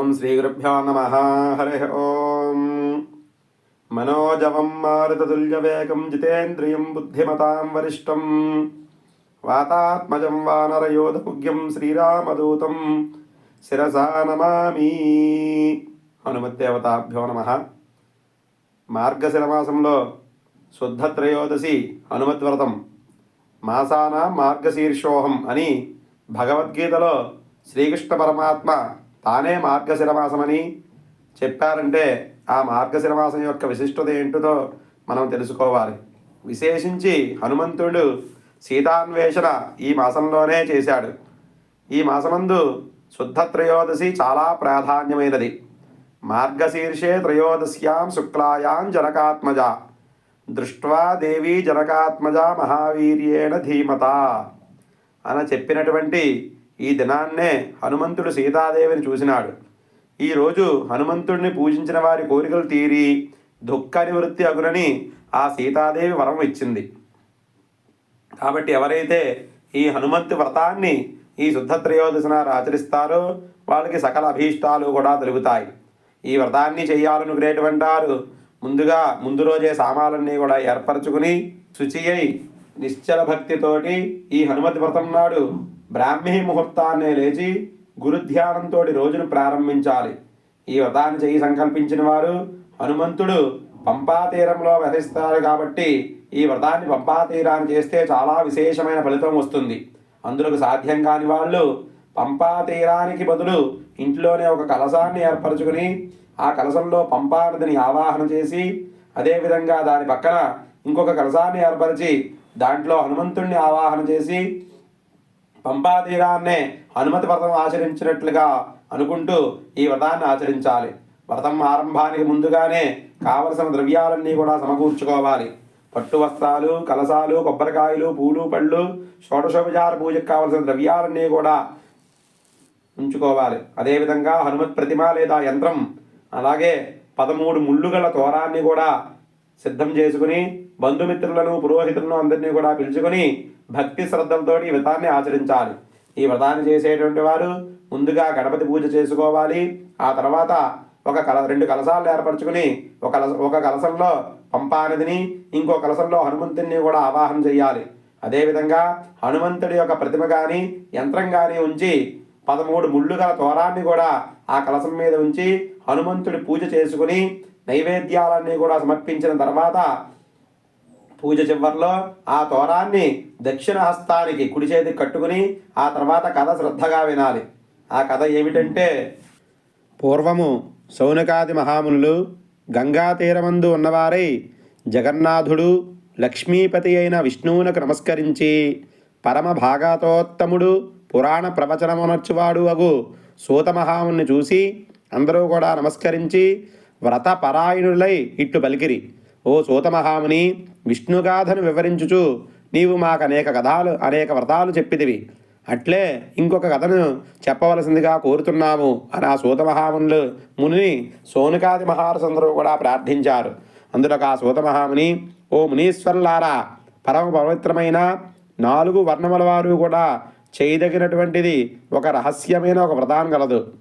ఓం శ్రీ గురుభ్యో నమ. హరి ఓం. మనోజవం మారుతతుల్యవేగం జితేంద్రియం బుద్ధిమతాం వరిష్టం. వాతాత్మజం వానరయోధపుగ్యం శ్రీరామదూతం. శిరసా నమామి. హనుమద్దేవతాభ్యో నమ. మార్గశిర మాసంలో శుద్ధ త్రయోదశి హనుమద్వ్రతం. మాసాన మార్గశీర్షోహం అని భగవద్గీతలో శ్రీకృష్ణ పరమాత్మ తానే మార్గశిరవాసమని చెప్పారంటే ఆ మార్గశిరమాసం యొక్క విశిష్టత ఏంటిదో మనం తెలుసుకోవాలి. విశేషించి హనుమంతుడు సీతాన్వేషణ ఈ మాసంలోనే చేశాడు. ఈ మాసమందు శుద్ధ త్రయోదశి చాలా ప్రాధాన్యమైనది. మార్గశీర్షే త్రయోదశ్యాం శుక్లాయాం జనకాత్మజ. దృష్ట్వా దేవీ జనకాత్మజ మహావీర్యేణ ధీమత. అని చెప్పినటువంటి ఈ దినాన్నే హనుమంతుడు సీతాదేవిని చూసినాడు. ఈరోజు హనుమంతుడిని పూజించిన వారి కోరికలు తీరి దుఃఖ నివృత్తి అగునని ఆ సీతాదేవి వరం ఇచ్చింది. కాబట్టి ఎవరైతే ఈ హనుమంతు వ్రతాన్ని ఈ శుద్ధ త్రయోదశి ఆచరిస్తారో వాళ్ళకి సకల అభీష్టాలు కూడా దొరుకుతాయి. ఈ వ్రతాన్ని చేయాలనుకునేటువంటి వారు ముందుగా ముందు రోజే సామాలన్నీ కూడా ఏర్పరచుకుని శుచి అయి నిశ్చల భక్తితోటి ఈ హనుమతి వ్రతం నాడు బ్రాహ్మీ ముహూర్తాన్నే లేచి గురుధ్యానంతో రోజును ప్రారంభించాలి. ఈ వ్రతాన్ని చేయి సంకల్పించిన వారు హనుమంతుడు పంపా తీరంలో కాబట్టి ఈ వ్రతాన్ని పంపా తీరాన్ని చేస్తే చాలా విశేషమైన ఫలితం వస్తుంది. అందులోకి సాధ్యం కాని వాళ్ళు పంపా తీరానికి బదులు ఇంట్లోనే ఒక కలశాన్ని ఏర్పరచుకుని ఆ కలశంలో పంపానదిని ఆవాహన చేసి అదేవిధంగా దాని పక్కన ఇంకొక కలశాన్ని ఏర్పరిచి దాంట్లో హనుమంతుణ్ణి ఆవాహన చేసి పంపాతీరాన్నే హనుమతి వ్రతం ఆచరించినట్లుగా అనుకుంటూ ఈ వ్రతాన్ని ఆచరించాలి. వ్రతం ఆరంభానికి ముందుగానే కావలసిన ద్రవ్యాలన్నీ కూడా సమకూర్చుకోవాలి. పట్టు వస్త్రాలు కలసాలు కొబ్బరికాయలు పూలు పళ్ళు షోడశోపచార పూజకు కావలసిన ద్రవ్యాలన్నీ కూడా ఉంచుకోవాలి. అదేవిధంగా హనుమత్ ప్రతిమ లేదా యంత్రం అలాగే పదమూడు ముళ్ళు గల తోరాన్ని కూడా సిద్ధం చేసుకుని బంధుమిత్రులను పురోహితులను అందరినీ కూడా పిలుచుకొని భక్తి శ్రద్ధలతో ఈ వ్రతాన్ని ఆచరించాలి. ఈ వ్రతాన్ని చేసేటువంటి వారు ముందుగా గణపతి పూజ చేసుకోవాలి. ఆ తర్వాత ఒక కల రెండు కలశాలు ఏర్పరచుకుని ఒక కలస ఒక కలసంలో పంపానదిని ఇంకో కలసంలో హనుమంతుడిని కూడా ఆవాహన చేయాలి. అదేవిధంగా హనుమంతుడి యొక్క ప్రతిమ కానీ యంత్రం కానీ ఉంచి పదమూడు ముళ్ళు గల తోరాన్ని కూడా ఆ కలసం మీద ఉంచి హనుమంతుడి పూజ చేసుకుని నైవేద్యాలన్నీ కూడా సమర్పించిన తర్వాత పూజ చివరిలో ఆ తోరాన్ని దక్షిణ హస్తానికి కుడి చేతికి కట్టుకుని ఆ తర్వాత కథ శ్రద్ధగా వినాలి. ఆ కథ ఏమిటంటే పూర్వము సౌనకాది మహామునులు గంగా తీరమందు ఉన్నవారై జగన్నాథుడు లక్ష్మీపతి అయిన విష్ణువునకు నమస్కరించి పరమ భాగతోత్తముడు పురాణ ప్రవచనమునర్చువాడు అగు సూతమహాముని చూసి అందరూ కూడా నమస్కరించి వ్రత పరాయణులై ఇట్లు పలికిరి. ఓ సూతమహాముని విష్ణుగాథను వివరించుచు నీవు మాకు అనేక కథాలు అనేక వ్రతాలు చెప్పిదివి అట్లే ఇంకొక కథను చెప్పవలసిందిగా కోరుతున్నాము. అని ఆ సూతమహామునులు మునిని సోనుకాది మహారసందరూ కూడా ప్రార్థించారు. అందులో ఆ సూతమహాముని ఓ మునీశ్వరులారా పరమ పవిత్రమైన నాలుగు వర్ణముల వారు కూడా చేయదగినటువంటిది ఒక రహస్యమైన ఒక వ్రతం కలదు.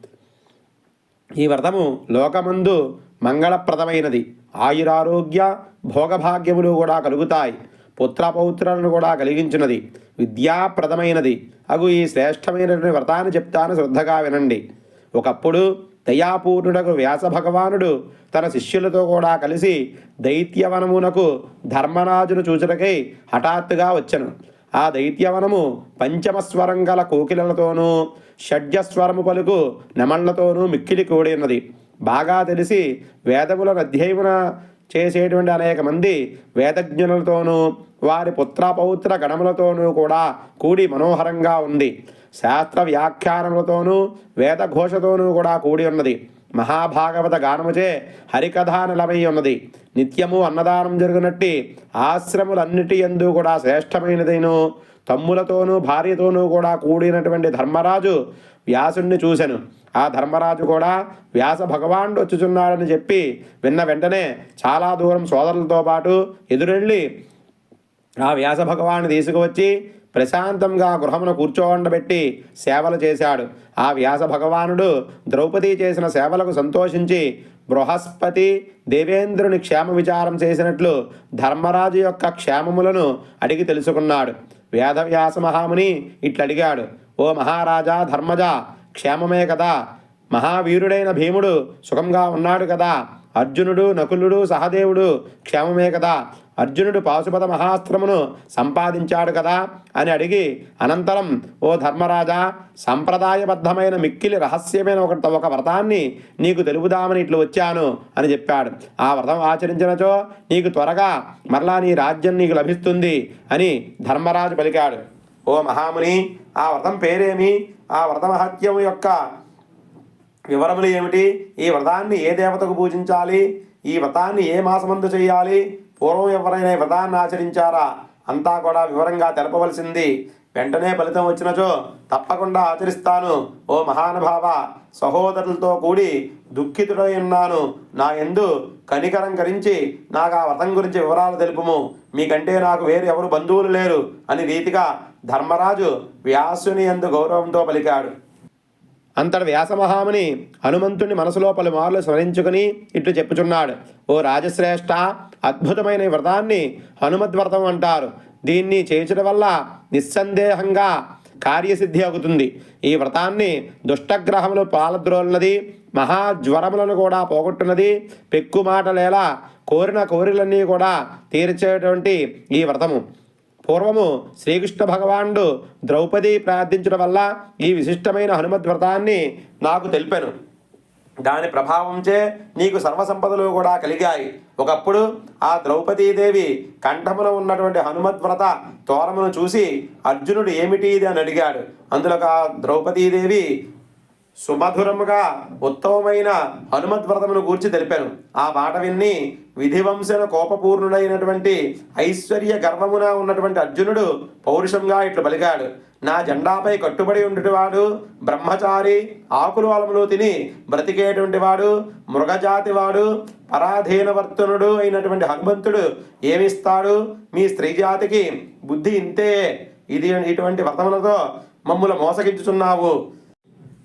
ఈ వ్రతము లోకమందు మంగళప్రదమైనది. ఆయురారోగ్య భోగభాగ్యములు కూడా కలుగుతాయి. పుత్రపౌత్రులను కూడా కలిగించినది. విద్యాప్రదమైనది. అగు ఈ శ్రేష్టమైనటువంటి వ్రతాన్ని చెప్తాను శ్రద్ధగా వినండి. ఒకప్పుడు దయాపూర్ణుడకు వ్యాస భగవానుడు తన శిష్యులతో కూడా కలిసి దైత్యవనమునకు ధర్మరాజును చూచుటకై హఠాత్తుగా వచ్చను. ఆ దైత్యవనము పంచమస్వరం గల కోకిలలతోనూ షడ్జస్వరము పలుకు నెమళ్ళతోనూ మిక్కిలి కూడినది. బాగా తెలిసి వేదములను అధ్యయమున చేసేటువంటి అనేక మంది వేదజ్ఞులతోనూ వారి పుత్ర పౌత్ర గణములతోనూ కూడా కూడి మనోహరంగా ఉంది. శాస్త్ర వ్యాఖ్యానములతోనూ వేదఘోషతోనూ కూడా కూడి ఉన్నది. మహాభాగవత గానముచే హరికథానలమై ఉన్నది. నిత్యము అన్నదానం జరుగునట్టి ఆశ్రములన్నిటి ఎందు కూడా శ్రేష్టమైనదైను తమ్ములతోనూ భార్యతోనూ కూడా కూడినటువంటి ధర్మరాజు వ్యాసుణ్ణి చూశాను ఆ ధర్మరాజు కూడా వ్యాస భగవానుడు వచ్చుచున్నాడని చెప్పి విన్న వెంటనే చాలా దూరం సోదరులతో పాటు ఎదురెళ్ళి ఆ వ్యాస భగవాన్ని తీసుకువచ్చి ప్రశాంతంగా గృహమును కూర్చోండబెట్టి సేవలు చేశాడు. ఆ వ్యాస భగవానుడు ద్రౌపది చేసిన సేవలకు సంతోషించి బృహస్పతి దేవేంద్రుని క్షేమ విచారం చేసినట్లు ధర్మరాజు యొక్క క్షేమములను అడిగి తెలుసుకున్నాడు. వేదవ్యాస మహాముని ఇట్లడిగాడు ఓ మహారాజా ధర్మజ క్షేమమే కదా. మహావీరుడైన భీముడు సుఖంగా ఉన్నాడు కదా. అర్జునుడు నకులుడు సహదేవుడు క్షేమమే కదా. అర్జునుడు పాశుపత మహాస్త్రమును సంపాదించాడు కదా అని అడిగి అనంతరం ఓ ధర్మరాజా సంప్రదాయబద్ధమైన మిక్కిలి రహస్యమైన ఒక ఒక వ్రతాన్ని నీకు తెలుపుదామని ఇట్లు వచ్చాను అని చెప్పాడు. ఆ వ్రతం ఆచరించినచో నీకు త్వరగా మరలా నీ రాజ్యం నీకు లభిస్తుంది అని ధర్మరాజు పలికాడు. ఓ మహాముని ఆ వ్రతం పేరేమి? ఆ వ్రతమహత్యం యొక్క వివరములు ఏమిటి? ఈ వ్రతాన్ని ఏ దేవతకు పూజించాలి? ఈ వ్రతాన్ని ఏ మాసమందు చేయాలి? పూర్వం ఎవరైనా ఈ వ్రతాన్ని ఆచరించారా? అంతా కూడా వివరంగా తెలపవలసింది. వెంటనే ఫలితం వచ్చినచో తప్పకుండా ఆచరిస్తాను. ఓ మహానుభావ సహోదరులతో కూడి దుఃఖితుడై ఉన్నాను. నా ఎందు కనికరం కరించి నాకు ఆ వ్రతం గురించి వివరాలు తెలుపుము. మీకంటే నాకు వేరు ఎవరు బంధువులు లేరు అని రీతిగా ధర్మరాజు వ్యాసుని ఎందు గౌరవంతో పలికాడు. అంతటి వ్యాసమహాముని హనుమంతుని మనసులో పలుమార్లు స్మరించుకుని ఇట్లు చెప్పుచున్నాడు. ఓ రాజశ్రేష్ఠ అద్భుతమైన వ్రతాన్ని హనుమద్వ్రతం అంటారు. దీన్ని చేయించడం వల్ల నిస్సందేహంగా కార్యసిద్ధి అవుతుంది. ఈ వ్రతాన్ని దుష్టగ్రహములు పాలద్రోలినది మహాజ్వరములను కూడా పోగొట్టున్నది పెక్కుమాటలేలా కోరిన కోరిలన్నీ కూడా తీర్చేటువంటి ఈ వ్రతము. పూర్వము శ్రీకృష్ణ భగవానుడు ద్రౌపది ప్రార్థించడం వల్ల ఈ విశిష్టమైన హనుమద్ వ్రతాన్ని నాకు తెలిపాను. దాని ప్రభావంచే నీకు సర్వసంపదలు కూడా కలిగాయి. ఒకప్పుడు ఆ ద్రౌపదీదేవి కంఠములో ఉన్నటువంటి హనుమద్ వ్రత తోరమును చూసి అర్జునుడు ఏమిటి ఇది? అని అడిగాడు. అందులో ఆ ద్రౌపదీదేవి సుమధురముగా ఉత్తమమైన హనుమద్వ్రతమును గూర్చి తెలిపాను. ఆ మాట విన్ని విధివంశన కోపపూర్ణుడైనటువంటి ఐశ్వర్య గర్వమున ఉన్నటువంటి అర్జునుడు పౌరుషంగా ఇట్లు పలికాడు. నా జెండాపై కట్టుబడి ఉండేటివాడు బ్రహ్మచారి ఆకులు అలములు తిని బ్రతికేటువంటి వాడు మృగజాతి వాడు పరాధీనవర్తనుడు అయినటువంటి హనుమంతుడు ఏమిస్తాడు? మీ స్త్రీ జాతికి బుద్ధి ఇంతే. ఇది ఇటువంటి వ్రతములతో మమ్ముల మోసగించుచున్నావు.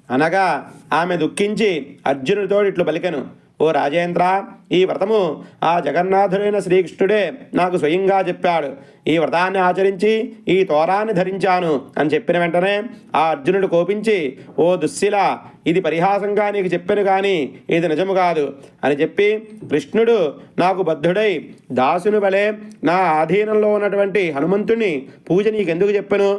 అనగా ఆమె దుఃఖించి అర్జునుడితో ఇట్లు పలికెను ఓ రాజేంద్ర ఈ వ్రతము ఆ జగన్నాథుడైన శ్రీకృష్ణుడే నాకు స్వయంగా చెప్పాడు. ఈ వ్రతాన్ని ఆచరించి ఈ తోరాన్ని ధరించాను అని చెప్పిన వెంటనే ఆ అర్జునుడు కోపించి ఓ దుశ్శిల ఇది పరిహాసంగా నీకు చెప్పాను కానీ ఇది నిజము కాదు అని చెప్పి కృష్ణుడు నాకు బద్ధుడై దాసుని వలె నా ఆధీనంలో ఉన్నటువంటి హనుమంతుని పూజ నీకెందుకు చెప్పను?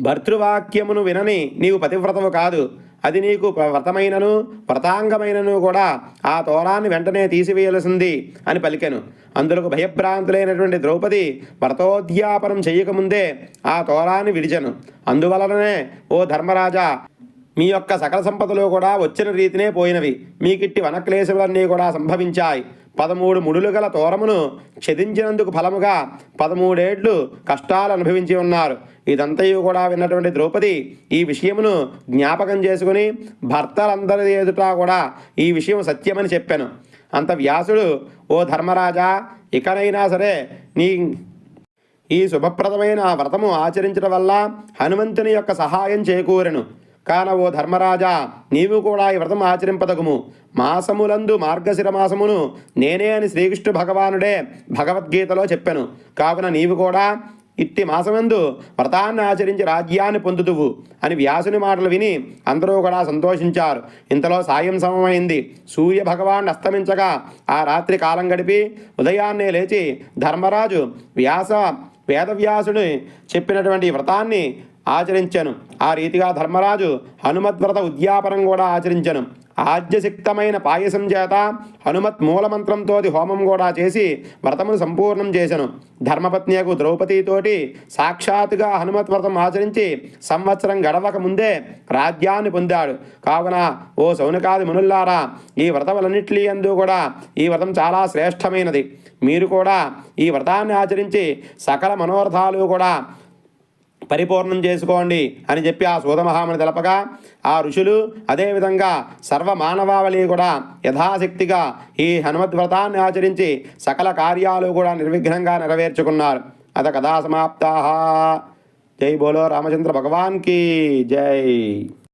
భర్తృవాక్యమును వినని నీవు పతివ్రతము కాదు. అది నీకు వ్రతమైనను వ్రతాంగమైనను కూడా ఆ తోరాన్ని వెంటనే తీసివేయలసింది అని పలికెను. అందులకు భయభ్రాంతులైనటువంటి ద్రౌపది వ్రతోద్యాపనం చేయకముందే ఆ తోరాన్ని విడిచెను. అందువలననే ఓ ధర్మరాజా మీ యొక్క సకల సంపదలు కూడా వచ్చిన రీతినే పోయినవి. మీకిట్టి వనక్లేశములన్నీ కూడా సంభవించాయి. పదమూడు ముడులు గల తోరమును ఛేదించినందుకు ఫలముగా పదమూడేళ్ళు కష్టాలు అనుభవించి ఉన్నారు. ఇదంతయు కూడా విన్నటువంటి ద్రౌపది ఈ విషయమును జ్ఞాపకం చేసుకుని భర్తలందరి ఎదుట కూడా ఈ విషయం సత్యమని చెప్పాను. అంత వ్యాసుడు ఓ ధర్మరాజా ఇకనైనా సరే నీ ఈ శుభప్రదమైన వ్రతము ఆచరించడం వల్ల హనుమంతుని యొక్క సహాయం చేకూరెను. కాన ఓ ధర్మరాజా నీవు కూడా ఈ వ్రతం ఆచరింపదగుము. మాసములందు మార్గశిర మాసమును నేనే అని శ్రీకృష్ణు భగవానుడే భగవద్గీతలో చెప్పాను. కావున నీవు కూడా ఇట్టి మాసమందు వ్రతాన్ని ఆచరించి రాజ్యాన్ని పొందుతువు అని వ్యాసుని మాటలు విని అందరూ కూడా సంతోషించారు. ఇంతలో సాయం సమమైంది. సూర్య భగవాన్ అస్తమించగా ఆ రాత్రి కాలం గడిపి ఉదయాన్నే లేచి ధర్మరాజు వ్యాస వేదవ్యాసుని చెప్పినటువంటి వ్రతాన్ని ఆచరించను. ఆ రీతిగా ధర్మరాజు హనుమద్వ్రత ఉద్యాపనం కూడా ఆచరించను. ఆద్యశక్తమైన పాయసం చేత హనుమత్ మూలమంత్రంతో హోమం కూడా చేసి వ్రతమును సంపూర్ణం చేశను ధర్మపత్నియకు ద్రౌపదితోటి సాక్షాత్తుగా హనుమత్ వ్రతం ఆచరించి సంవత్సరం గడవక ముందే రాజ్యాన్ని పొందాడు. కావున ఓ సౌనకాది మునుల్లారా ఈ వ్రతములన్నింటి అందు కూడా ఈ వ్రతం చాలా శ్రేష్టమైనది. మీరు కూడా ఈ వ్రతాన్ని ఆచరించి సకల మనోరథాలు కూడా పరిపూర్ణం చేసుకోండి అని చెప్పి ఆ సూదమహామని తెలపగా ఆ ఋషులు అదేవిధంగా సర్వ మానవావళి కూడా యథాశక్తిగా ఈ హనుమద్వ్రతాన్ని ఆచరించి సకల కార్యాలు కూడా నిర్విఘ్నంగా నెరవేర్చుకున్నారు. అత కథా సమాప్తా జై బోలో రామచంద్ర భగవాన్కి జై.